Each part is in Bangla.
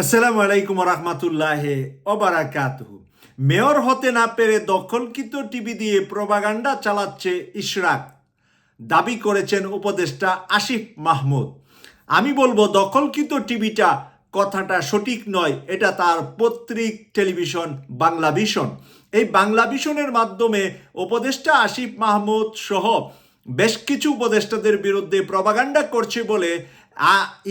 আসসালামু আলাইকুম রহমতুল্লাহ ওবারাকাতুহু। মেয়র হতে না পেরে দখলকৃত টিভি দিয়ে প্রবাগান্ডা চালাচ্ছে ইশরাক। দাবি করেছেন উপদেষ্টা আসিফ মাহমুদ। আমি বলব, দখলকৃত টিভিটা কথাটা সঠিক নয়, এটা তার পত্রিক টেলিভিশন বাংলা ভিশন এই বাংলা ভিশনের মাধ্যমে উপদেষ্টা আসিফ মাহমুদ সহ বেশ কিছু উপদেষ্টাদের বিরুদ্ধে প্রবাগান্ডা করছে বলে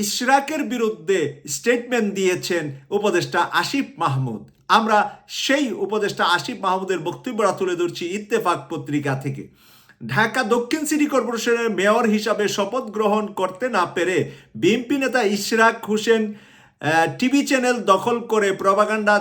ইশরাকের বিরুদ্ধে স্টেটমেন্ট দিয়েছেন উপদেষ্টা আসিফ মাহমুদ। আমরা সেই উপদেষ্টা আসিফ মাহমুদের বক্তব্যরা তুলে ধরছি ইত্তেফাক পত্রিকা থেকে। ঢাকা দক্ষিণ সিটি কর্পোরেশনের মেয়র হিসাবে শপথ গ্রহণ করতে না পেরে বিএনপি নেতা ইশরাক হোসেন টিভি চ্যানেল দখল করে প্রবাগান্ডা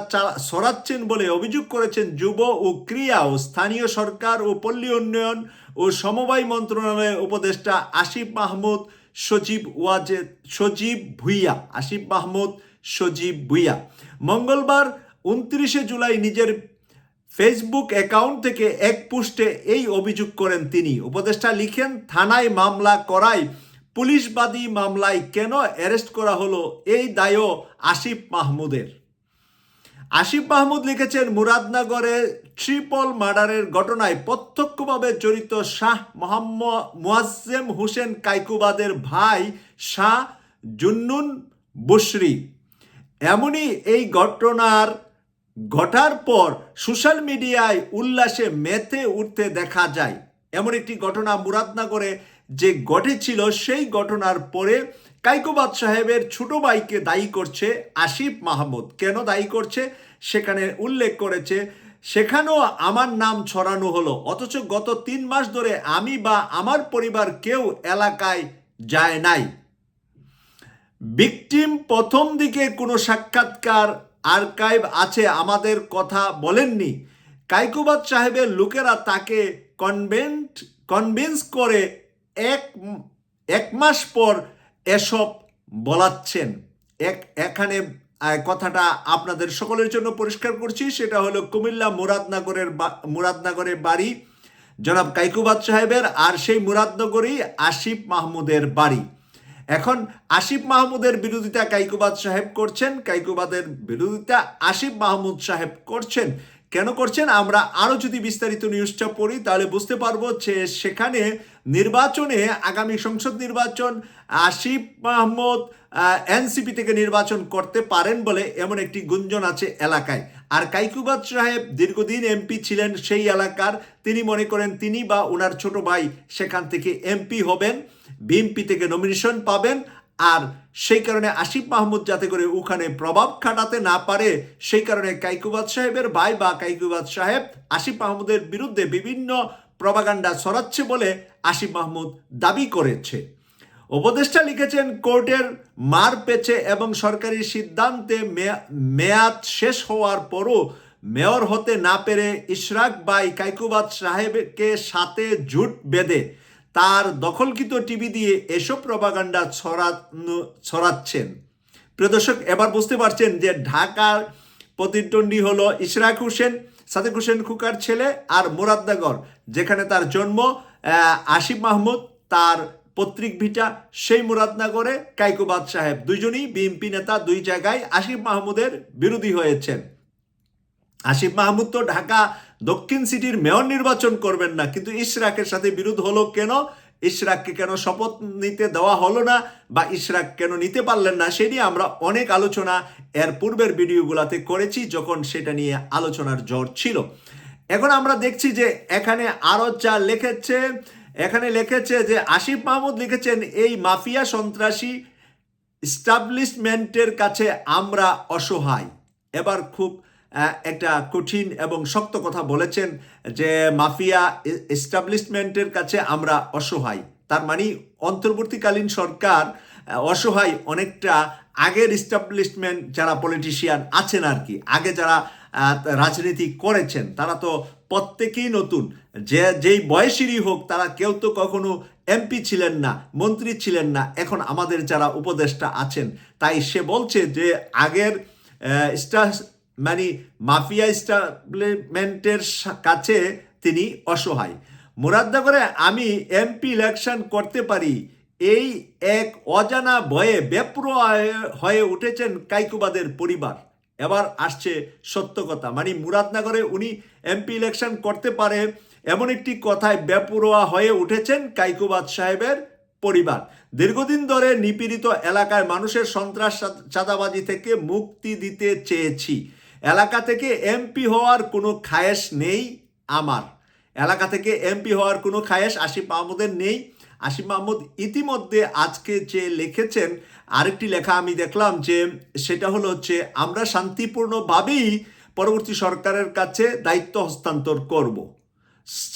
ছড়াচ্ছেন বলে অভিযোগ করেছেন যুব ও ক্রিয়া ও স্থানীয় সরকার ও পল্লী উন্নয়ন ও সমবায় মন্ত্রণালয়ের উপদেষ্টা আসিফ মাহমুদ। সজীব ওয়াজেদ সজীব ভুইয়া, আসিফ মাহমুদ, সজীব ভুইয়া। মঙ্গলবার উনত্রিশে জুলাই নিজের ফেসবুক অ্যাকাউন্ট থেকে এক পুষ্টে এই অভিযোগ করেন তিনি। উপদেষ্টা লিখেন, থানায় মামলা করায়, পুলিশবাদী মামলায় কেন অ্যারেস্ট করা হলো? এই দায়ও আসিফ মাহমুদের। আসিফ মাহমুদ লিখেছেন, মুরাদনগরে ট্রিপল মার্ডারের ঘটনায় প্রত্যক্ষভাবে জড়িত শাহ মোহাম্মদ মুয়াজ্জেম হোসেন কাইকুবাদের ভাই শাহ জুন্নুন বসরি এমনই এই ঘটনার ঘটার পর সোশ্যাল মিডিয়ায় উল্লাসে মেতে উঠতে দেখা যায়। এমন একটি ঘটনা মুরাদনগরে যে ঘটেছিল, সেই ঘটনার পরে কাইকোবাদ সাহেবের ছোট ভাইকে দায়ী করছে আসিফ মাহমুদ। কেন দায়ী করছে? সেখানে উল্লেখ করেছে, সেখানেও আমার নাম ছড়ানো হলো। অথচ গত তিন মাস ধরে আমি বা আমার পরিবার কেউ এলাকায় যায় নাই। ভিকটিম প্রথম দিকে কোনো সাক্ষাৎকার আর্কাইভ আছে আমাদের কথা বলেননি। কাইকুবাদ সাহেবের লোকেরা তাকে কনভেন্ট, কনভিন্স করে এক এক মাস পর এসব বলাচ্ছেন। এক, এখানে কথাটা আপনাদের সকলের জন্য পরিষ্কার করছি। সেটা হলো কুমিল্লা মুরাদনগরের মুরাদনগরের বাড়ি, জনাব কাইকুবাদ সাহেবের, আর সেই মুরাদনগরই আসিফ মাহমুদের বাড়ি। এখন আসিফ মাহমুদের বিরোধিতা কাইকুবাদ সাহেব করছেন। কাইকুবাদের বিরোধিতা আসিফ মাহমুদ সাহেব করছেন। কেন করছেন? আমরা আরও যদি বিস্তারিত নিউজটা পড়ি, তাহলে বুঝতে পারব যে সেখানে নির্বাচনে আগামী সংসদ নির্বাচন আসিফ মাহমুদ এনসিপি থেকে নির্বাচন করতে পারেন বলে এমন একটি গুঞ্জন আছে এলাকায়। আর কাইকুবাদ সাহেব দীর্ঘদিন এমপি ছিলেন সেই এলাকার। তিনি মনে করেন তিনি বা ওনার ছোট ভাই সেখান থেকে এমপি হবেন বিএমপি থেকে নমিনেশন পাবেন। আর সেই কারণে আসিফ মাহমুদ যাতে করে ওখানে প্রভাব খাটাতে না পারে, সেই কারণে কাইকুবাদ সাহেবের ভাই বা কাইকুবাদ সাহেব আসিফ মাহমুদের বিরুদ্ধে বিভিন্ন প্রবাগান্ডা ছড়াচ্ছে বলে আসিফ মাহমুদ দাবি করেছে। উপদেষ্টা লিখেছেন, কোর্টের মার পেছে এবং সরকারি সিদ্ধান্তে মেয়াদ শেষ হওয়ার পরও মেয়র হতে না পেরে ইশরাক বাই কাইকুবাদ সাহেবকে সাথে জুট বেঁধে তার দখলকৃত টিভি দিয়ে এসব প্রবাগান্ডা ছড়ানো ছড়াচ্ছেন। প্রদর্শক এবার বুঝতে পারছেন যে ঢাকার প্রতিদ্বন্দ্বী হলো ইশরাক হোসেন। সাদেক হোসেন খুকার ছেলে আর মুরাদনগর যেখানে তার জন্ম আসিফ মাহমুদ, তার পত্রিক ভিটা সেই মুরাদনগরে কাইকুবাদ সাহেব দুইজনই বিএনপি নেতা, দুই জায়গায় আসিফ মাহমুদের বিরোধী হয়েছেন। আসিফ মাহমুদ তো ঢাকা দক্ষিণ সিটির মেয়র নির্বাচন করবেন না, কিন্তু ইশরাকের সাথে বিরোধ হলো কেন? ইশরাককে কেন শপথ নিতে দেওয়া হলো না বা ইশরাক কেন নিতে পারলেন না, সে নিয়ে আমরা অনেক আলোচনা এর পূর্বের ভিডিওগুলোতে করেছি যখন সেটা নিয়ে আলোচনার জ্বর ছিল। এখন আমরা দেখছি যে এখানে আরও যা লিখেছে, এখানে লিখেছে যে আসিফ মাহমুদ লিখেছেন, এই মাফিয়া সন্ত্রাসী স্টাবলিশমেন্টের কাছে আমরা অসহায়। এবার খুব একটা কঠিন এবং শক্ত কথা বলেছেন যে মাফিয়া এস্টাবলিশমেন্টের কাছে আমরা অসহায়। তার মানে অন্তর্বর্তীকালীন সরকার অসহায় অনেকটা আগের এস্টাবলিশমেন্ট যারা পলিটিশিয়ান আছেন আর কি, আগে যারা রাজনীতি করেছেন, তারা তো প্রত্যেকেই নতুন। যে, যেই বয়সেরই হোক, তারা কেউ তো কখনো এমপি ছিলেন না, মন্ত্রী ছিলেন না, এখন আমাদের যারা উপদেষ্টা আছেন, তাই সে বলছে যে আগের মানে মাফিয়া স্টাবলিশমেন্টের কাছে তিনি অসহায়। মুরাদনগরে আমি এমপি ইলেকশন করতে পারি, এই এক অজানা ভয়ে বেপরোয়া হয়ে উঠেছেন কাইকুবাদের পরিবার। এবার আসছে সত্য কথা মানে মুরাদনগরে উনি এমপি ইলেকশন করতে পারে এমন একটি কথায় বেপরোয়া হয়ে উঠেছেন কাইকুবাদ সাহেবের পরিবার। দীর্ঘদিন ধরে নিপীড়িত এলাকায় মানুষের সন্ত্রাস চাঁদাবাজি থেকে মুক্তি দিতে চেয়েছি। এলাকা থেকে এমপি হওয়ার কোনো খায়েশ নেই আমার। এলাকা থেকে এমপি হওয়ার কোনো খায়েশ আসিফ মাহমুদের নেই। আসিফ মাহমুদ ইতিমধ্যে আজকে যে লিখেছেন, আরেকটি লেখা আমি দেখলাম যে সেটা হলো হচ্ছে, আমরা শান্তিপূর্ণভাবেই পরবর্তী সরকারের কাছে দায়িত্ব হস্তান্তর করব।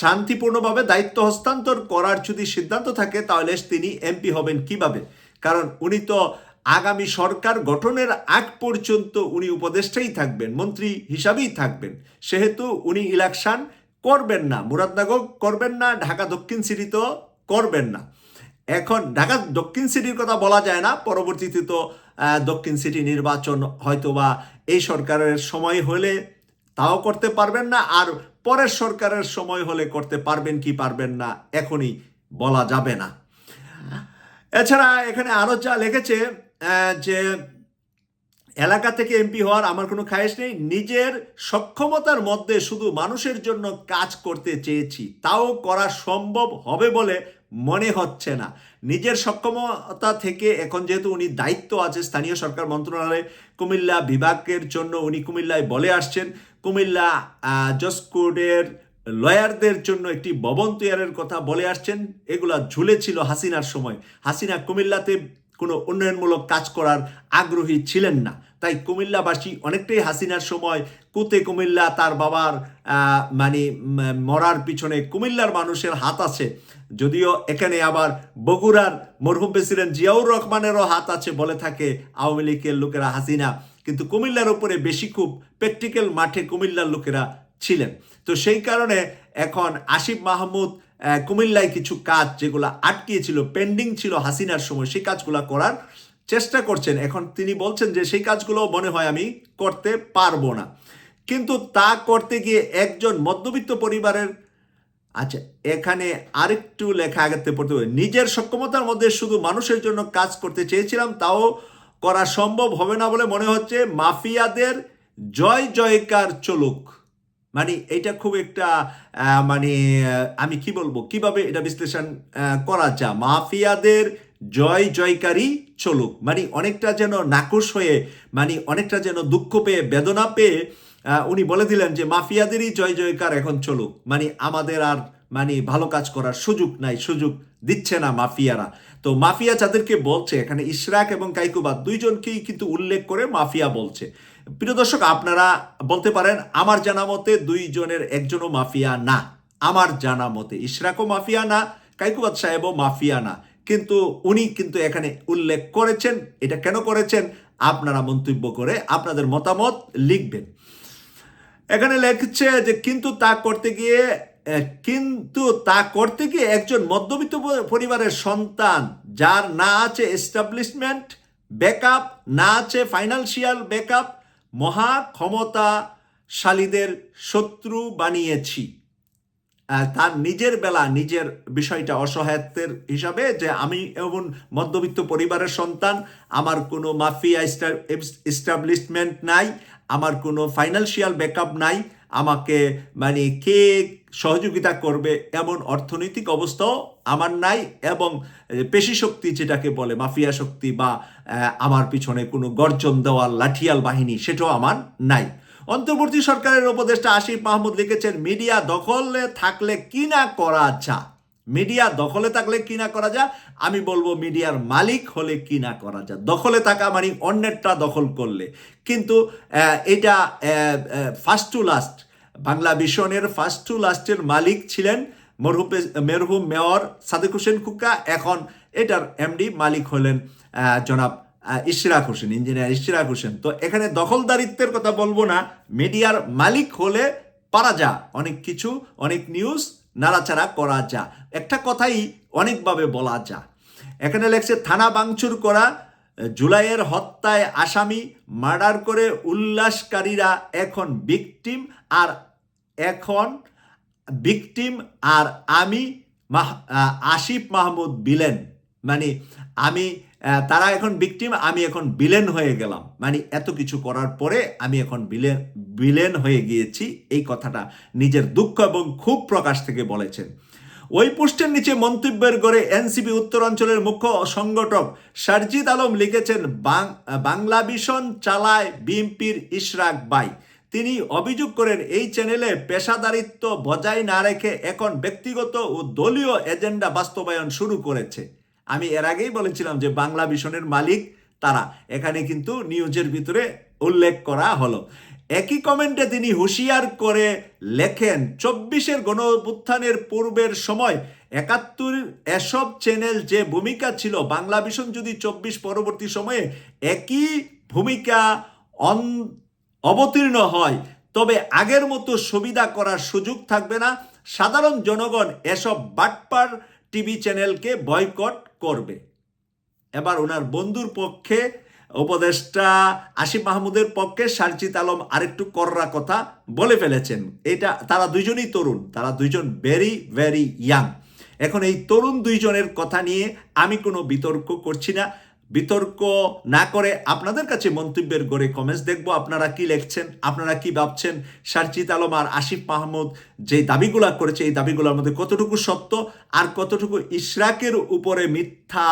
শান্তিপূর্ণভাবে দায়িত্ব হস্তান্তর করার যদি সিদ্ধান্ত থাকে, তাহলে তিনি এমপি হবেন কীভাবে? কারণ উনি তো আগামী সরকার গঠনের আগ পর্যন্ত উনি উপদেষ্টাই থাকবেন, মন্ত্রী হিসাবেই থাকবেন। সেহেতু উনি ইলেকশন করবেন না। মুরাদনগর করবেন না, ঢাকা দক্ষিণ সিটি তো করবেন না। এখন ঢাকা দক্ষিণ সিটির কথা বলা যায় না, পরবর্তীতে তো দক্ষিণ সিটি নির্বাচন হয়তোবা এই সরকারের সময় হলে তাও করতে পারবেন না, আর পরের সরকারের সময় হলে করতে পারবেন কি পারবেন না, এখনই বলা যাবে না। এছাড়া এখানে আরও যা লিখেছে যে এলাকা থেকে এমপি হওয়ার আমার কোনো খায়েশ নেই, নিজের সক্ষমতার মধ্যে শুধু মানুষের জন্য কাজ করতে চেয়েছি, তাও করা সম্ভব হবে বলে মনে হচ্ছে না। নিজের সক্ষমতা থেকে এখন যেহেতু উনি দায়িত্ব আছে, স্থানীয় সরকার মন্ত্রণালয়ে, কুমিল্লা বিভাগের জন্য উনি কুমিল্লায় বলে আসছেন। কুমিল্লা জসকোডের লয়ারদের জন্য একটি ভবন তৈয়ারের কথা বলে আসছেন। এগুলা ঝুলেছিল হাসিনার সময়। হাসিনা কুমিল্লাতে কোনো উন্নয়নমূলক কাজ করার আগ্রহী ছিলেন না। তাই কুমিল্লাবাসী অনেকটাই হাসিনার সময় কুতে কুমিল্লা তার বাবার মানে মরার পিছনে কুমিল্লার মানুষের হাত আছে। যদিও এখানে আবার বগুড়ার মরহুম প্রেসিডেন্ট জিয়াউর রহমানেরও হাত আছে বলে থাকে আওয়ামী লীগের লোকেরা হাসিনা। কিন্তু কুমিল্লার উপরে বেশি খুব প্র্যাকটিক্যাল মাঠে কুমিল্লার লোকেরা ছিলেন। তো সেই কারণে এখন আসিফ মাহমুদ কুমিল্লায় কিছু কাজ যেগুলো আটকিয়েছিল পেন্ডিং ছিল হাসিনার সময়, সেই কাজগুলো করার চেষ্টা করছেন। এখন তিনি বলছেন যে সেই কাজগুলো মনে হয় আমি করতে পারব না। কিন্তু তা করতে গিয়ে একজন মধ্যবিত্ত পরিবারের আচ্ছা এখানে আরেকটু লেখা আগাতে পড়তে হবে। নিজের সক্ষমতার মধ্যে শুধু মানুষের জন্য কাজ করতে চেয়েছিলাম, তাও করা সম্ভব হবে না বলে মনে হচ্ছে। মাফিয়াদের জয় জয়কার চলুক। মানে এটা খুব একটা মানে আমি কি বলব? কীভাবে এটা বিশ্লেষণ করা যা মাফিয়াদের জয় জয়কারী চলুক। মানে অনেকটা যেন নাকুশ হয়ে মানে অনেকটা যেন দুঃখ পেয়ে, বেদনা পেয়ে উনি বলে দিলেন যে, মাফিয়াদেরই জয় জয়কার এখন চলুক। মানে আমাদের আর মানে ভালো কাজ করার সুযোগ নাই, সুযোগ দিচ্ছে না মাফিয়ারা। তো মাফিয়া যাদেরকে বলছে, এখানে ইশরাক এবং কাইকুবাদ দুইজনকেই কিন্তু উল্লেখ করে মাফিয়া বলছে। প্রিয় দর্শক, আপনারা বলতে পারেন, আমার জানা মতে দুইজনের একজনও মাফিয়া না। আমার জানা মতে ইশরাকও মাফিয়া না, কাইকুবাদ সাহেবও মাফিয়া না। কিন্তু উনি কিন্তু এখানে উল্লেখ করেছেন, এটা কেন করেছেন, আপনারা মন্তব্য করে আপনাদের মতামত লিখবেন। এখানে লেখছে যে, কিন্তু তা করতে গিয়ে কিন্তু তা করতে গিয়ে একজন মধ্যবিত্ত পরিবারের সন্তান, যার না আছে এস্টাবলিশমেন্ট ব্যাকআপ না আছে ফাইন্যান্সিয়াল ব্যাকআপ মহা ক্ষমতাশালীদের শত্রু বানিয়েছি। তার নিজের বেলা, নিজের বিষয়টা অসহায়ত্বের হিসাবে যে আমি এমন মধ্যবিত্ত পরিবারের সন্তান, আমার কোনো মাফিয়া এস্টাবলিশমেন্ট নাই, আমার কোনো ফাইন্যান্সিয়াল ব্যাকআপ নাই আমাকে মানে কে সহযোগিতা করবে এমন অর্থনৈতিক অবস্থাও আমার নাই এবং পেশি শক্তি যেটাকে বলে মাফিয়া শক্তি বা আমার পিছনে কোনো গর্জন দেওয়ার লাঠিয়াল বাহিনী সেটাও আমার নাই। অন্তর্বর্তী সরকারের উপদেষ্টা আসিফ মাহমুদ লিখেছেন, মিডিয়া দখলে থাকলে কি না করা যা মিডিয়া দখলে থাকলে কি না করা যা আমি বলব মিডিয়ার মালিক হলে কি না করা যা দখলে থাকা মানে অন্যেরটা দখল করলে। কিন্তু এটা ফার্স্ট টু লাস্ট বাংলা ভিশনের ফার্স্ট টু লাস্টের মালিক ছিলেন মরহুম, মেরহুম মেয়র সাদেক হোসেন কুকা এখন এটার এমডি মালিক হলেন জনাব ইশরাক হোসেন, ইঞ্জিনিয়ার ইশরাক হোসেন। তো এখানে দখলদারিত্বের কথা বলব না। মিডিয়ার মালিক হলে পারা যা অনেক কিছু, অনেক নিউজ নাড়াচাড়া করা যা। একটা কথাই অনেকভাবে বলা যা। এখানে লেখছে, থানা বাংচুর করা, জুলাইয়ের হত্যায় আসামি, মার্ডার করে উল্লাসকারীরা এখন বিকটিম আর এখন বিকটিম আর আমি আসিফ মাহমুদ বিলেন। মানে আমি তারা এখন ভিকটিম আমি এখন বিলেন হয়ে গেলাম। মানে এত কিছু করার পরে আমি এখন বিলেন বিলেন হয়ে গিয়েছি। এই কথাটা নিজের দুঃখ এবং খুব প্রকাশ থেকে বলেছেন। ওই পোস্টের নিচে মন্তব্যের গড়ে এনসিপি উত্তরাঞ্চলের মুখ্য সংগঠক সারজিদ আলম লিখেছেন বাংলা ভিশন চালায় বিএনপির ইশরাক বাই তিনি অভিযোগ করেন, এই চ্যানেলে পেশাদারিত্ব বজায় না রেখে এখন ব্যক্তিগত ও দলীয় এজেন্ডা বাস্তবায়ন শুরু করেছে। আমি এর আগেই বলেছিলাম যে বাংলা ভিশনের মালিক তারা। এখানে কিন্তু নিউজের ভিতরে উল্লেখ করা হলো। একই কমেন্টে তিনি হুঁশিয়ার করে লেখেন, চব্বিশের গণ অভ্যুত্থানের পূর্বের সময় একাত্তর এসব চ্যানেল যে ভূমিকা ছিল, বাংলা ভিশন যদি চব্বিশ পরবর্তী সময়ে একই ভূমিকা অন, অবতীর্ণ হয়, তবে আগের মতো সুবিধা করার সুযোগ থাকবে না। সাধারণ জনগণ এসব বাটপার টিভি চ্যানেলকে বয়কট করবে। এবার ওনার বন্ধুর পক্ষে, উপদেষ্টা আসিফ মাহমুদের পক্ষে সারজিত আলম আরেকটু কররা কথা বলে ফেলেছেন। এটা তারা দুইজনই তরুণ, তারা দুইজন ভেরি ভেরি ইয়াং এখন এই তরুণ দুইজনের কথা নিয়ে আমি কোনো বিতর্ক করছি না। বিতর্ক না করে আপনাদের কাছে মন্তব্যের গড়ে কমেন্টস দেখব। আপনারা কি লিখছেন? আপনারা কি ভাবছেন? সারচিত আলম আর আসিফ মাহমুদ যে দাবিগুলা করেছে, এই দাবিগুলোর মধ্যে কতটুকু সত্য আর কতটুকু ইশরাকের উপরে মিথ্যা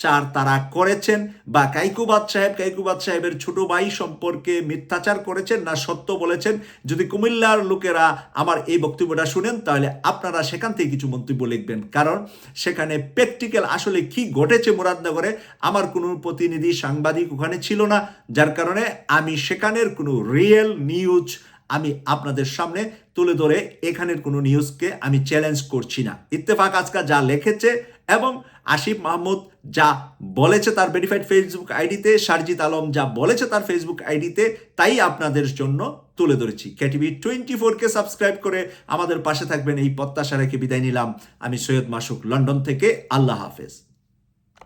চার তারা করেছেন বা কাইকুবাদ সাহেব, কাইকুবাদ সাহেবের ছোট ভাই সম্পর্কে মিথ্যাচার করেছেন না সত্য বলেছেন। যদি কুমিল্লার লোকেরা আমার এই বক্তব্যটা শুনেন, তাহলে আপনারা সেখান থেকে কিছু মন্তব্য লিখবেন। কারণ সেখানে প্র্যাকটিক্যাল আসলে কি ঘটেছে মুরাদনগরে, আমার কোনো প্রতিনিধি সাংবাদিক ওখানে ছিল না। যার কারণে আমি সেখানের কোনো রিয়েল নিউজ আমি আপনাদের সামনে তুলে ধরে এখানের কোনো নিউজকে আমি চ্যালেঞ্জ করছি না। ইত্তেফাক আজকা যা লিখেছে এবং আসিফ মাহমুদ যা বলেছে তার ভেরিফাইড ফেসবুক আইডিতে সারজিৎ আলম যা বলেছে তার ফেসবুক আইডিতে তাই আপনাদের জন্য তুলে ধরেছি। কেটিভি টোয়েন্টি ফোরকে সাবস্ক্রাইব করে আমাদের পাশে থাকবেন। এই প্রত্যাশা রেখে বিদায় নিলাম। আমি সৈয়দ মাসুক, লন্ডন থেকে। আল্লাহ হাফেজ।